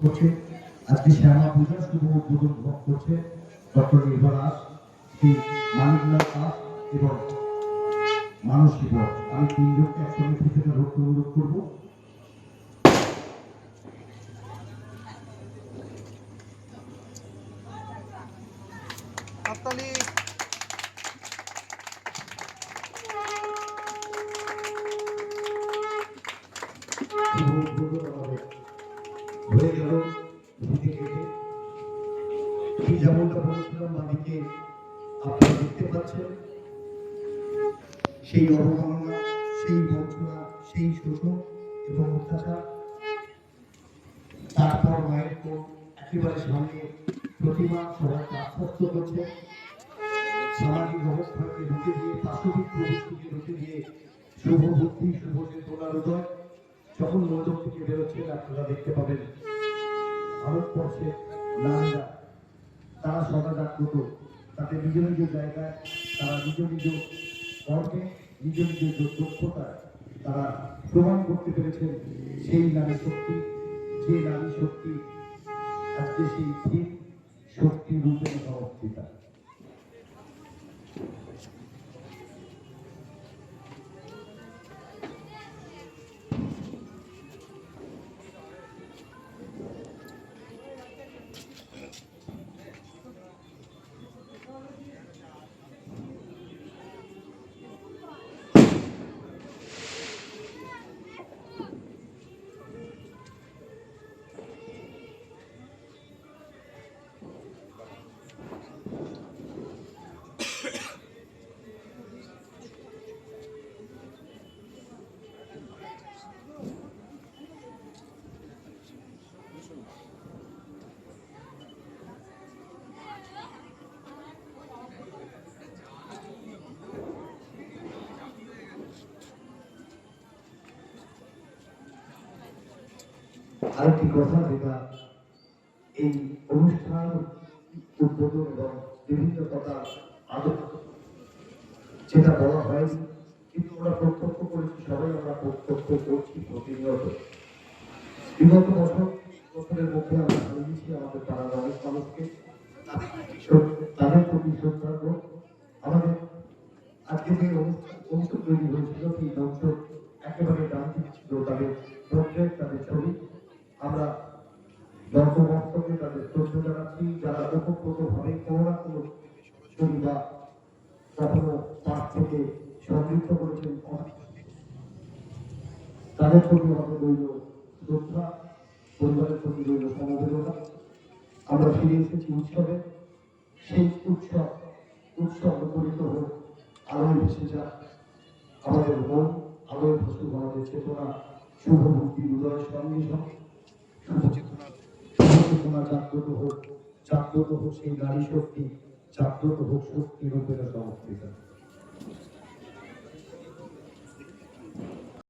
করছে। আজকে শ্যামা পূজার শুভ উদ্বোধন করছে ডক্টর নির্ভর দাস শ্রী মানিকলাল দাস এবং মানসী বর আমি তিনজনকে একসঙ্গে থেকে ধরতে অনুরোধ করব। হাততালি। শুভ উদ্বোধন ঠিক যেমনটা বলেছিলাম বাদিকে আপনারা দেখতে পাচ্ছেন? সেই অবমাননা, সেই বঞ্চনা, সেই শোষণ এবং অত্যাচার, তারপর মায়ের কোল একেবারে সামনে প্রতিমা সবাইকে আশ্বস্ত করছে সামাজিক অবস্থাকে ঢুকে দিয়ে, পাশবিক প্রবৃত্তিকে ঢুকে দিয়ে শুভ বুদ্ধি, শুভ চেতনার উদয় যখন মন্দির থেকে বেরোচ্ছেন আপনারা দেখতে পাবেন ভারতবর্ষে নারীরা তারা সদা জাগ্রত। তাতে নিজ নিজ জায়গায় তারা নিজ নিজ কর্মে, নিজ নিজ দক্ষতায় তারা প্রমাণ করতে পেরেছেন সেই নারী শক্তি, যে নারী শক্তি, আজকে সেই ঠিক শক্তি রূপে অবস্থিতা আরেকটি কথা যেটা এই অনুষ্ঠান উদ্বোধন এবং বিভিন্ন কথা আদর যেটা বলা হয়নি কিন্তু আমরা প্রত্যক্ষ করেছি, সবাই আমরা প্রত্যক্ষ করছি প্রতিনিয়ত। বিগত বছর, বছরের মধ্যে আমরা হারিয়েছি আমাদের পাড়ার অনেক মানুষকে। তাদের প্রতি শ্রদ্ধার্ঘ আমাদের আজকে যে অনুষ্ঠান তৈরি হয়েছিল, সেই মঞ্চ একেবারে ডান দিকে ছিল, তাদের পোর্ট্রেট তাদের প্রতি আমাদের রইল শ্রদ্ধা পরিবারের প্রতি রইল সমবেদনা। আমরা ফিরে এসেছি উৎসবে। সেই উৎসব উৎসব মুখরিত হোক আলোয় ভেসে যাক। আমাদের মন আলোয় ভাসুক, আমাদের চেতনা শুভ বুদ্ধি উদয়ের সঙ্গে শুভ চেতনা জাগ্রত হোক জাগ্রত হোক সেই নারী শক্তি, জাগ্রত হোক শক্তি রূপের সমস্ত